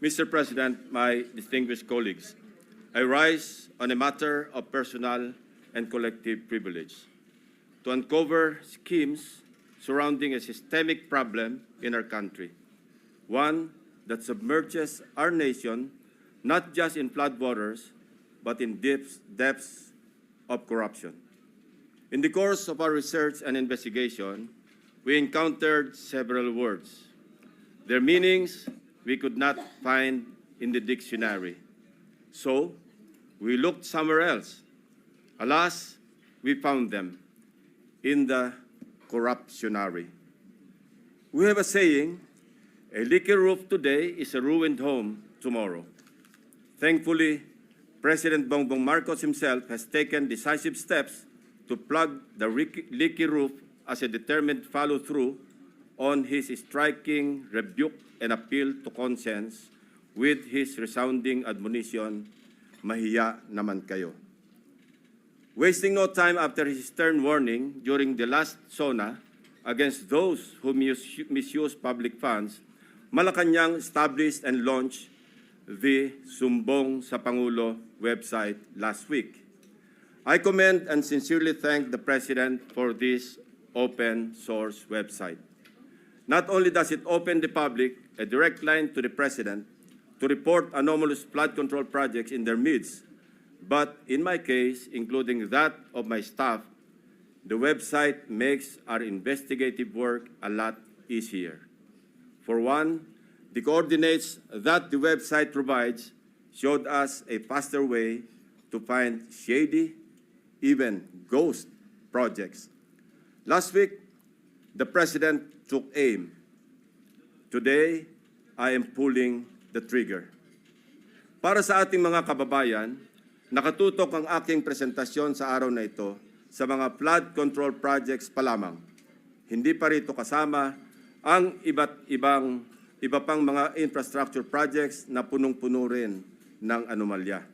Mr. President, my distinguished colleagues, I rise on a matter of personal and collective privilege to uncover schemes surrounding a systemic problem in our country, one that submerges our nation not just in floodwaters, but in depths, depths of corruption. In the course of our research and investigation, we encountered several words. Their meanings we could not find in the dictionary. So, we looked somewhere else. Alas, we found them in the corruptionary. We have a saying, a leaky roof today is a ruined home tomorrow. Thankfully, President Bongbong Marcos himself has taken decisive steps to plug the leaky roof as a determined follow-through on his striking rebuke and appeal to conscience with his resounding admonition, mahiya naman kayo. Wasting no time after his stern warning during the last SONA against those who mis- misuse public funds, Malacanang established and launched the Sumbong sa Pangulo website last week. I commend and sincerely thank the President for this open source website. Not only does it open the public a direct line to the President to report anomalous flood control projects in their midst, but in my case, including that of my staff, the website makes our investigative work a lot easier. For one, the coordinates that the website provides showed us a faster way to find shady, even ghost projects. Last week, the President took aim. Today, I am pulling the trigger. Para sa ating mga kababayan, nakatutok ang aking presentasyon sa araw na ito sa mga flood control projects pa lamang. Hindi pa rito kasama ang iba't ibang iba pang mga infrastructure projects na punong-puno rin ng anomalya.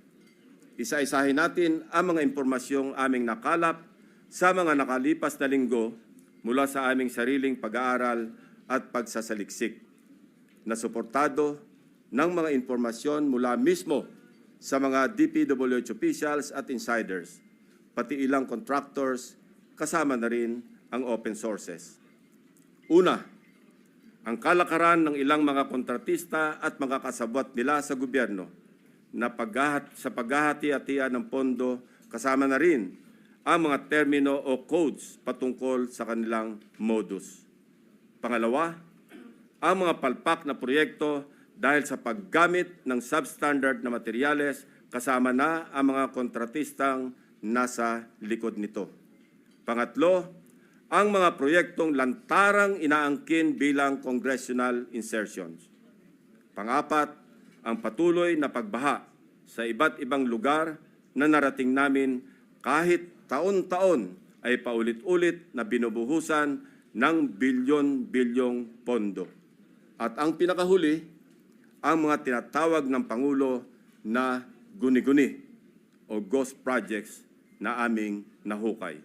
Isa-isahin natin ang mga impormasyong aming nakalap sa mga nakalipas na linggo mula sa aming sariling pag-aaral at pagsasaliksik na suportado ng mga impormasyon mula mismo sa mga DPWH officials at insiders, pati ilang contractors, kasama na rin ang open sources. Una, ang kalakaran ng ilang mga kontratista at mga kasabwat nila sa gobyerno na paghahat, sa paghahati-hatian ng pondo kasama na rin ang mga termino o codes patungkol sa kanilang modus. Pangalawa, ang mga palpak na proyekto dahil sa paggamit ng substandard na materyales kasama na ang mga kontratistang nasa likod nito. Pangatlo, ang mga proyektong lantarang inaangkin bilang congressional insertions. Pangapat, ang patuloy na pagbaha sa iba't ibang lugar na narating namin kahit taon-taon ay paulit-ulit na binubuhusan ng bilyon-bilyong pondo. At ang pinakahuli, ang mga tinatawag ng Pangulo na guni-guni o ghost projects na aming nahukay.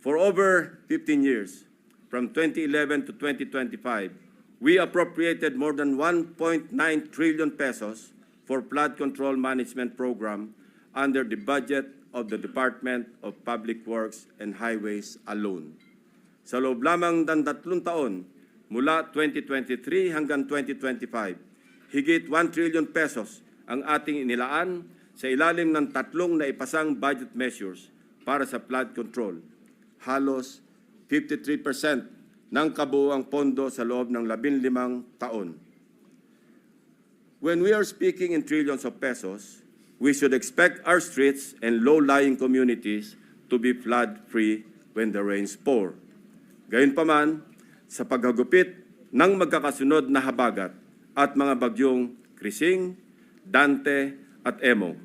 For over 15 years, from 2011 to 2025, we appropriated more than 1.9 trillion pesos for flood control management program under the budget of the Department of Public Works and Highways alone. Sa loob lamang ng tatlong taon, mula 2023 hanggang 2025, higit 1 trillion pesos ang ating inilaan sa ilalim ng tatlong naipasang budget measures para sa flood control. Halos 53% ng kabuuang pondo sa loob ng 15 taon. When we are speaking in trillions of pesos, we should expect our streets and low-lying communities to be flood-free when the rains pour. Gayunpaman, sa paghagupit ng magkakasunod na habagat at mga bagyong Krising, Dante at Emong.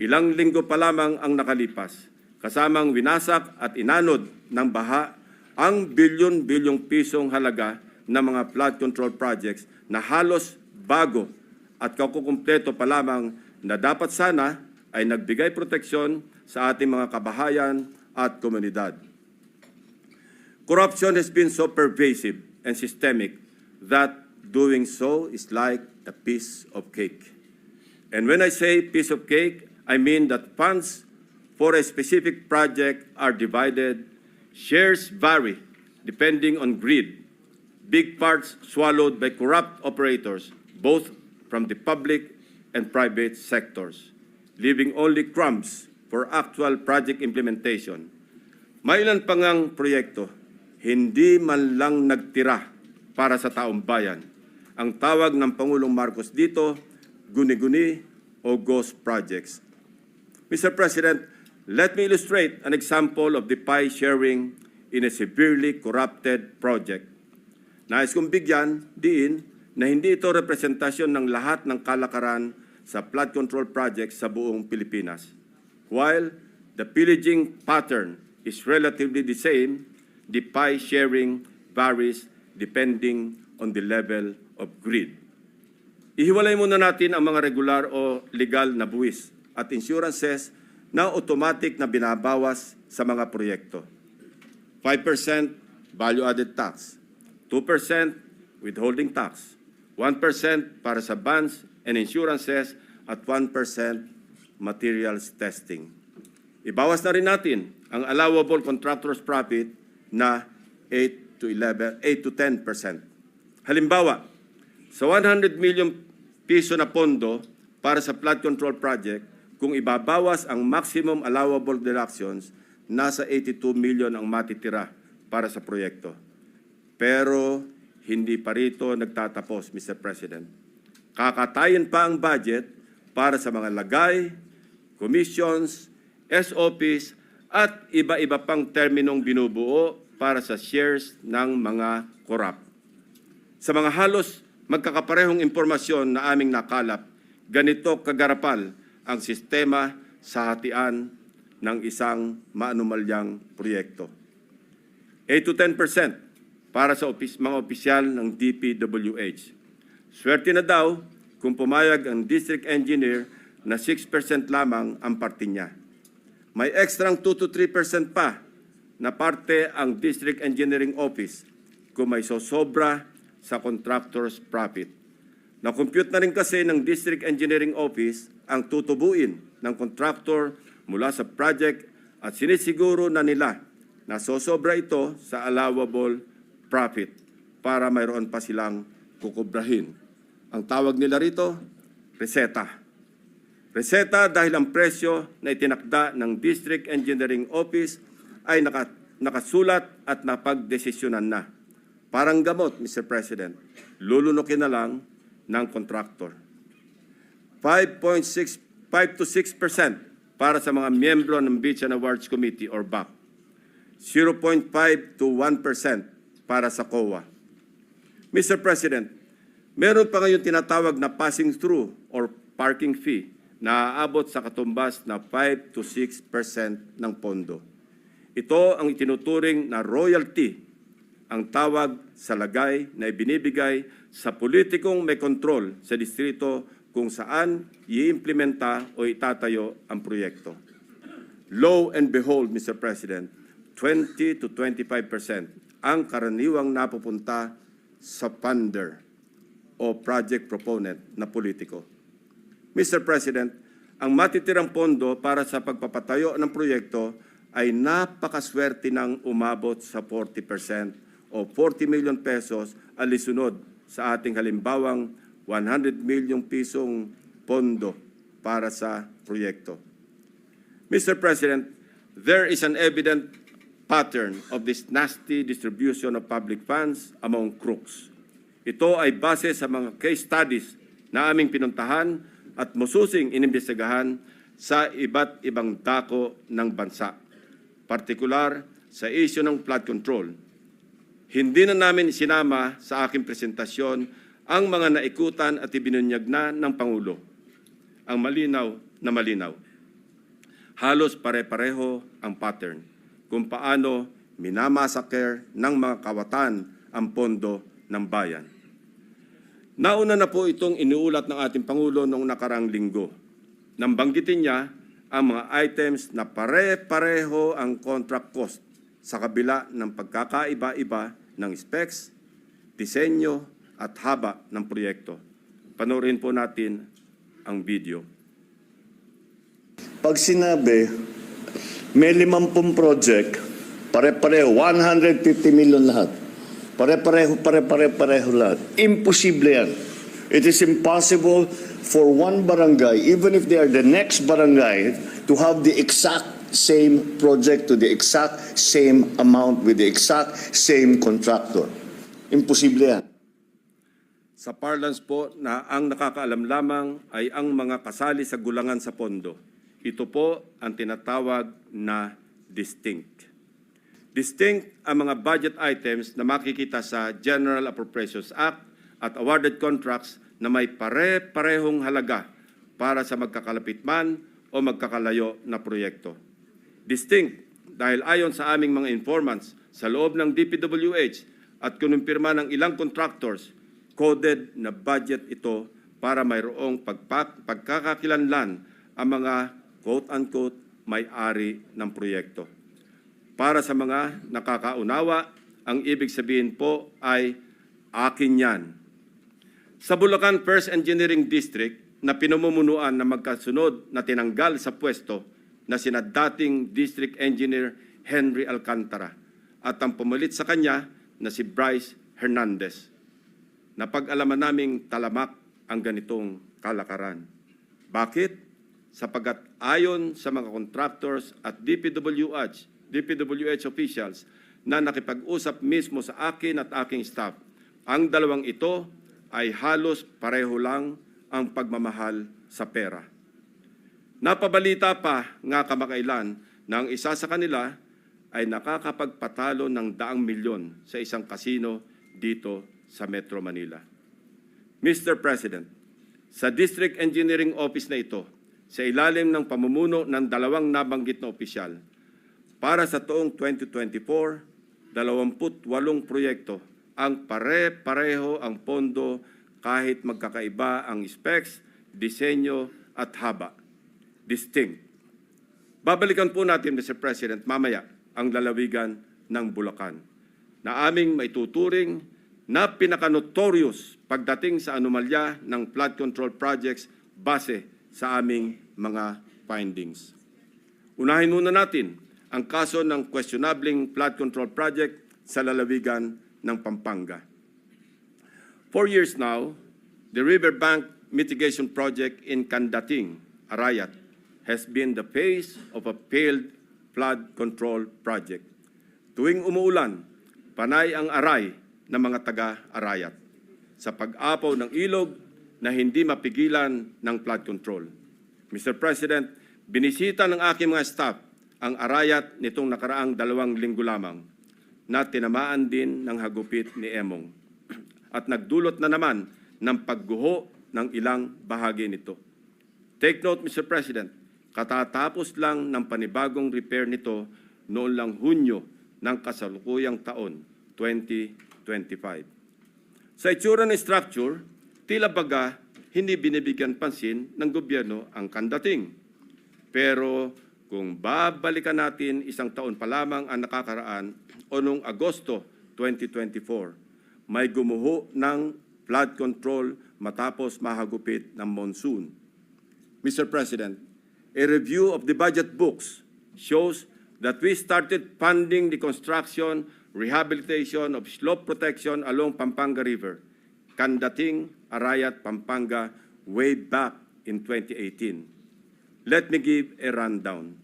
Ilang linggo pa lamang ang nakalipas, kasamang winasak at inanod ng baha ang bilyon-bilyong pisong halaga ng mga flood control projects na halos bago at kakukumpleto pa lamang na dapat sana ay nagbigay proteksyon sa ating mga kabahayan at komunidad. Corruption has been so pervasive and systemic that doing so is like a piece of cake. And when I say piece of cake, I mean that funds for a specific project are divided, shares vary depending on greed, big parts swallowed by corrupt operators, both from the public and private sectors, leaving only crumbs for actual project implementation. Mailan pa ngang proyekto, hindi man lang nagtira para sa taong bayan. Ang tawag ng Pangulong Marcos dito, guni-guni o ghost projects. Mr. President, let me illustrate an example of the pie sharing in a severely corrupted project. Nais kong bigyan diin na hindi ito representasyon ng lahat ng kalakaran sa flood control projects sa buong Pilipinas. While the pillaging pattern is relatively the same, the pie sharing varies depending on the level of greed. Ihiwalay muna natin ang mga regular o legal na buwis at insurances na automatic na binabawas sa mga proyekto. 5% value-added tax, 2% withholding tax, 1% para sa bonds and insurances at 1% materials testing. Ibawas na rin natin ang allowable contractor's profit na 8 to 11, 8 to 10%. Halimbawa, sa 100 million piso na pondo para sa flood control project, kung ibabawas ang maximum allowable deductions, nasa 82 million ang matitira para sa proyekto. Pero hindi pa rito nagtatapos, Mr. President. Kakatayin pa ang budget para sa mga lagay, commissions, SOPs, at iba-iba pang terminong binubuo para sa shares ng mga korap. Sa mga halos magkakaparehong impormasyon na aming nakalap, ganito kagarapal ang sistema sa hatian ng isang maanumalyang proyekto. 8 to 10% para sa opis, mga opisyal ng DPWH. Swerte na daw kung pumayag ang district engineer na 6% lamang ang parte niya. May ekstrang 2 to 3% pa na parte ang district engineering office kung may sosobra sa contractor's profit. Na-compute na rin kasi ng district engineering office ang tutubuin ng contractor mula sa project at sinisiguro na nila na sosobra ito sa allowable profit para mayroon pa silang kukubrahin. Ang tawag nila rito, reseta. Reseta dahil ang presyo na itinakda ng District Engineering Office ay naka, nakasulat at napagdesisyonan na. Parang gamot, Mr. President, lulunukin na lang ng contractor. 5.6 5 to 6% para sa mga miyembro ng Beach and Awards Committee or BAC. 0.5 to 1% para sa COA. Mr. President, meron pa ngayong tinatawag na passing through or parking fee na aabot sa katumbas na 5 to 6% ng pondo. Ito ang itinuturing na royalty, ang tawag sa lagay na ibinibigay sa politikong may kontrol sa distrito kung saan iimplementa o itatayo ang proyekto. Lo and behold, Mr. President, 20 to 25% ang karaniwang napupunta sa funder o project proponent na politiko. Mr. President, ang matitirang pondo para sa pagpapatayo ng proyekto ay napakaswerte ng umabot sa 40% o 40 million pesos alisunod sa ating halimbawang 100 milyong pisong pondo para sa proyekto. Mr. President, there is an evident pattern of this nasty distribution of public funds among crooks. Ito ay base sa mga case studies na aming pinuntahan at mususing inimbestigahan sa iba't ibang dako ng bansa, partikular sa issue ng flood control. Hindi na namin sinama sa aking presentasyon ang mga naikutan at ibinunyag na ng Pangulo. Ang malinaw na malinaw. Halos pare-pareho ang pattern kung paano minamasaker ng mga kawatan ang pondo ng bayan. Nauna na po itong iniulat ng ating Pangulo noong nakarang linggo. Nang banggitin niya ang mga items na pare-pareho ang contract cost sa kabila ng pagkakaiba-iba ng specs, disenyo, at haba ng proyekto. Panoorin po natin ang video. Pag sinabi, may limampung project, pare-pareho, 150 million lahat. Pare-pareho, pare-pare-pareho lahat. Imposible yan. It is impossible for one barangay, even if they are the next barangay, to have the exact same project to the exact same amount with the exact same contractor. Imposible yan. Sa parlance po na ang nakakaalam lamang ay ang mga kasali sa gulangan sa pondo. Ito po ang tinatawag na distinct. Distinct ang mga budget items na makikita sa General Appropriations Act at awarded contracts na may pare-parehong halaga para sa magkakalapit man o magkakalayo na proyekto. Distinct dahil ayon sa aming mga informants sa loob ng DPWH at kinumpirma ng ilang contractors, coded na budget ito para mayroong pagpak- pagkakakilanlan ang mga quote-unquote may-ari ng proyekto. Para sa mga nakakaunawa, ang ibig sabihin po ay akin yan. Sa Bulacan First Engineering District na pinamumunuan na magkasunod na tinanggal sa pwesto na sina dating District Engineer Henry Alcantara at ang pumalit sa kanya na si Bryce Hernandez. Napag-alaman naming talamak ang ganitong kalakaran. Bakit? Sapagat ayon sa mga contractors at DPWH, DPWH officials na nakipag-usap mismo sa akin at aking staff, ang dalawang ito ay halos pareho lang ang pagmamahal sa pera. Napabalita pa nga kamakailan na ang isa sa kanila ay nakakapagpatalo ng daang milyon sa isang kasino dito sa Metro Manila. Mr. President, sa District Engineering Office na ito, sa ilalim ng pamumuno ng dalawang nabanggit na opisyal, para sa taong 2024, 28 proyekto ang pare-pareho ang pondo kahit magkakaiba ang specs, disenyo at haba. Distinct. Babalikan po natin, Mr. President, mamaya ang lalawigan ng Bulacan na aming maituturing na pinaka-notorious pagdating sa anomalya ng flood control projects base sa aming mga findings. Unahin muna natin ang kaso ng questionabling flood control project sa lalawigan ng Pampanga. For years now, the riverbank mitigation project in Candating, Arayat, has been the face of a failed flood control project. Tuwing umuulan, panay ang aray ng mga taga-Arayat sa pag-apaw ng ilog na hindi mapigilan ng flood control. Mr. President, binisita ng aking mga staff ang Arayat nitong nakaraang dalawang linggo lamang na tinamaan din ng hagupit ni Emong at nagdulot na naman ng pagguho ng ilang bahagi nito. Take note, Mr. President, katatapos lang ng panibagong repair nito noon lang Hunyo ng kasalukuyang taon, 2025. Sa itsura ng structure, tila baga hindi binibigyan pansin ng gobyerno ang kandating. Pero kung babalikan natin isang taon pa lamang ang nakakaraan o noong Agosto 2024, may gumuho ng flood control matapos mahagupit ng monsoon. Mr. President, a review of the budget books shows that we started funding the construction, rehabilitation of slope protection along Pampanga River, Candating, Arayat, Pampanga, way back in 2018. Let me give a rundown.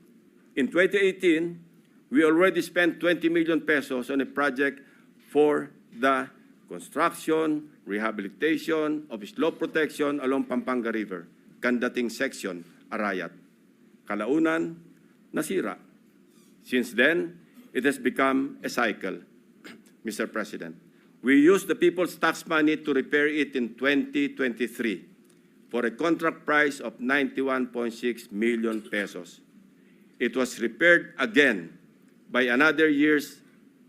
In 2018, we already spent 20 million pesos on a project for the construction, rehabilitation of slope protection along Pampanga River, Candating section, Arayat. Kalaunan, nasira. Since then, it has become a cycle, Mr. President. We used the people's tax money to repair it in 2023 for a contract price of 91.6 million pesos. It was repaired again by another year's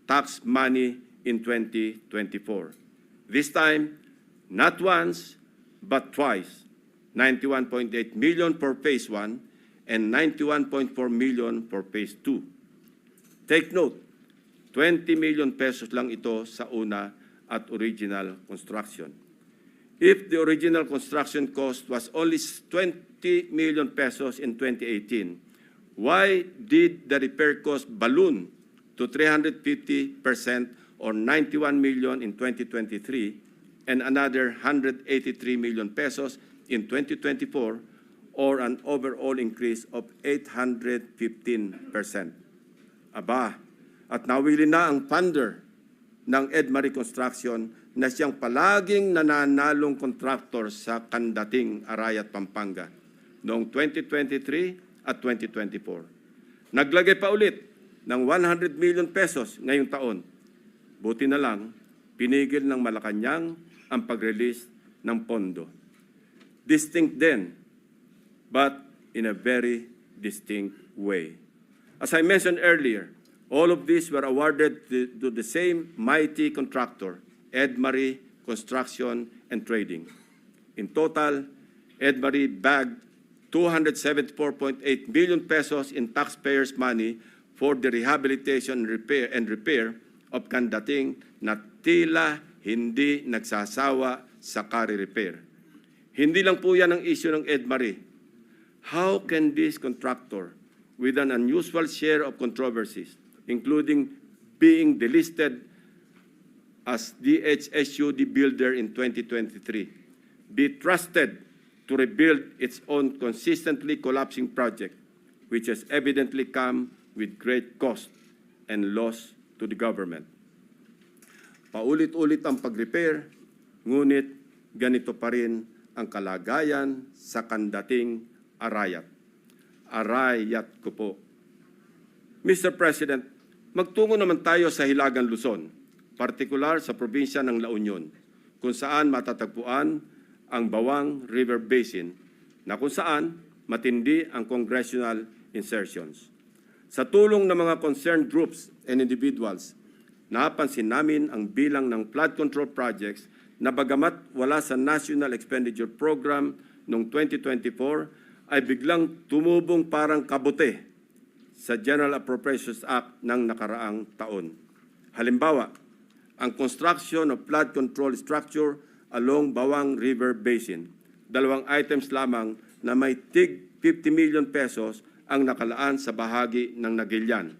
tax money in 2024. This time, not once, but twice. 91.8 million for phase 1 and 91.4 million for phase 2. Take note, 20 million pesos lang ito sa una at original construction. If the original construction cost was only 20 million pesos in 2018, why did the repair cost balloon to 350% or 91 million in 2023 and another 183 million pesos in 2024 or an overall increase of 815%? Aba, at nawili na ang funder ng Edmarie Construction na siyang palaging nananalong kontraktor sa kandating Arayat, Pampanga noong 2023 at 2024. Naglagay pa ulit ng 100 million pesos ngayong taon. Buti na lang, pinigil ng Malacanang ang pag-release ng pondo. Distinct then, but in a very distinct way. As I mentioned earlier, all of these were awarded to the same mighty contractor, Edmarie Construction and Trading. In total, Edmarie bagged 274.8 billion pesos in taxpayers' money for the rehabilitation repair and repair of kandating na tila hindi nagsasawa sa kari repair. Hindi lang po yan ang issue ng Edmarie. How can this contractor, with an unusual share of controversies, including being delisted as DHSUD builder in 2023, be trusted to rebuild its own consistently collapsing project, which has evidently come with great cost and loss to the government. Paulit-ulit ang pag-repair, ngunit ganito pa rin ang kalagayan sa kandating Arayat. Arayat ko po. Mr. President, magtungo naman tayo sa Hilagang Luzon, partikular sa probinsya ng La Union, kung saan matatagpuan ang Bawang River Basin na kung saan matindi ang congressional insertions. Sa tulong ng mga concerned groups and individuals, napansin namin ang bilang ng flood control projects na bagamat wala sa National Expenditure Program noong 2024 ay biglang tumubong parang kabute sa General Appropriations Act ng nakaraang taon. Halimbawa, ang construction of flood control structure along Bawang River Basin. Dalawang items lamang na may tig 50 million pesos ang nakalaan sa bahagi ng Nagilian.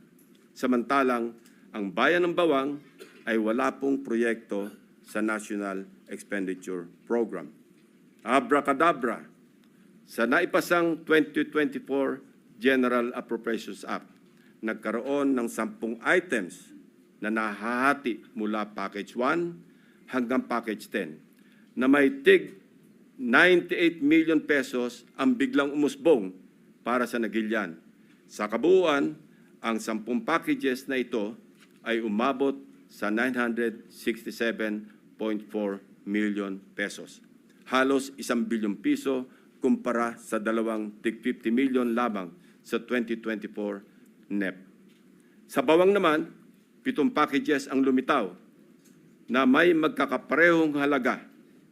Samantalang, ang bayan ng Bawang ay wala pong proyekto sa National Expenditure Program. Abracadabra, sa naipasang 2024 General Appropriations Act, nagkaroon ng sampung items na nahahati mula Package 1 hanggang Package 10 na may tig 98 million pesos ang biglang umusbong para sa Nagilian. Sa kabuuan, ang sampung packages na ito ay umabot sa 967.4 million pesos. Halos isang bilyong piso kumpara sa dalawang tig 50 million lamang sa 2024 NEP. Sa bawang naman, pitong packages ang lumitaw na may magkakaparehong halaga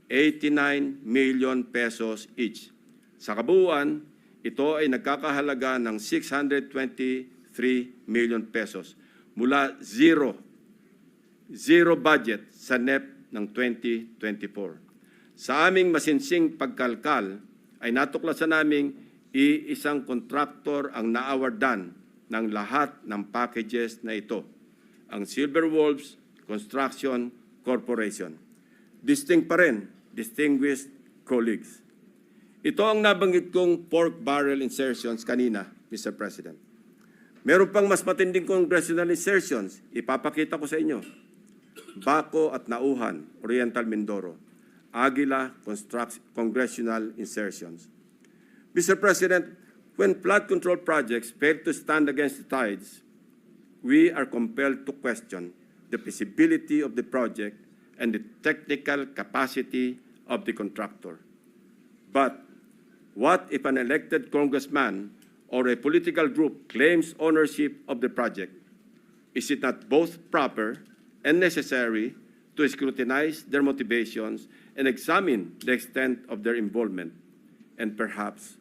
89 million pesos each. Sa kabuuan, ito ay nagkakahalaga ng 623 million pesos mula zero, zero budget sa NEP ng 2024. Sa aming masinsing pagkalkal, ay natuklasan naming iisang kontraktor ang naawardan ng lahat ng packages na ito, ang Silver Wolves Construction Corporation. Distinct pa rin, distinguished colleagues. Ito ang nabanggit kong pork barrel insertions kanina, Mr. President. Meron pang mas matinding congressional insertions, ipapakita ko sa inyo. Baco at Nauhan, Oriental Mindoro. Aguila Congressional Insertions. Mr. President, when flood control projects fail to stand against the tides, we are compelled to question the feasibility of the project and the technical capacity of the contractor. But what if an elected congressman or a political group claims ownership of the project? Is it not both proper and necessary to scrutinize their motivations and examine the extent of their involvement and perhaps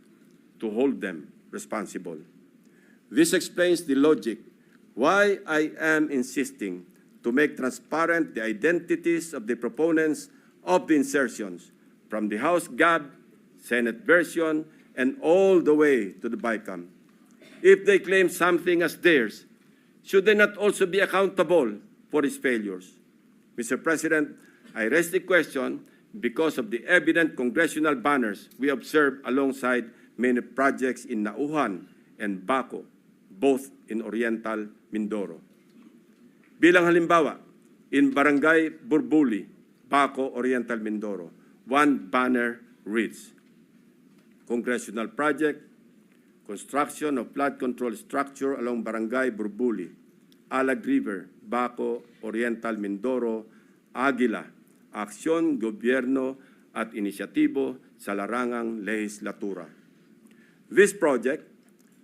to hold them responsible? This explains the logic why I am insisting to make transparent the identities of the proponents of the insertions from the House GAB, Senate version, and all the way to the BICAM. If they claim something as theirs, should they not also be accountable for its failures? Mr. President, I raise the question because of the evident congressional banners we observe alongside many projects in Nauhan and Baco, both in Oriental Mindoro. Bilang halimbawa, in Barangay Burbuli, Baco, Oriental Mindoro, one banner reads, Congressional Project, Construction of Flood Control Structure along Barangay Burbuli, Alag River, Baco, Oriental Mindoro, Aguila, Aksyon, Gobyerno at Inisyatibo sa Larangang Legislatura. This project,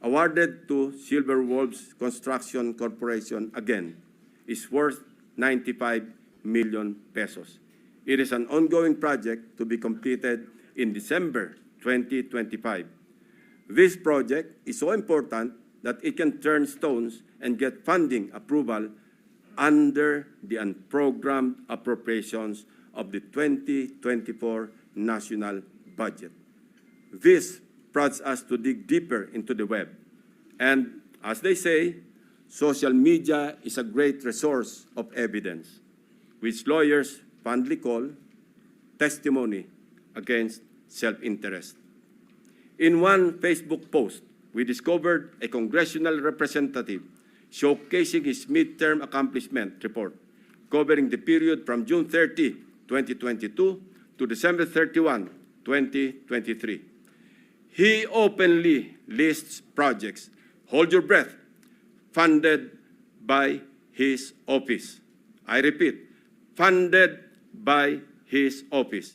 awarded to Silver Wolves Construction Corporation again, is worth 95 million pesos. It is an ongoing project to be completed in December 2025. This project is so important that it can turn stones and get funding approval under the unprogrammed appropriations of the 2024 national budget. This prompts us to dig deeper into the web. And as they say, social media is a great resource of evidence, which lawyers fondly call testimony against self-interest. In one Facebook post, we discovered a congressional representative showcasing his midterm accomplishment report covering the period from June 30, 2022 to December 31, 2023. He openly lists projects, hold your breath, funded by his office. I repeat, funded by his office.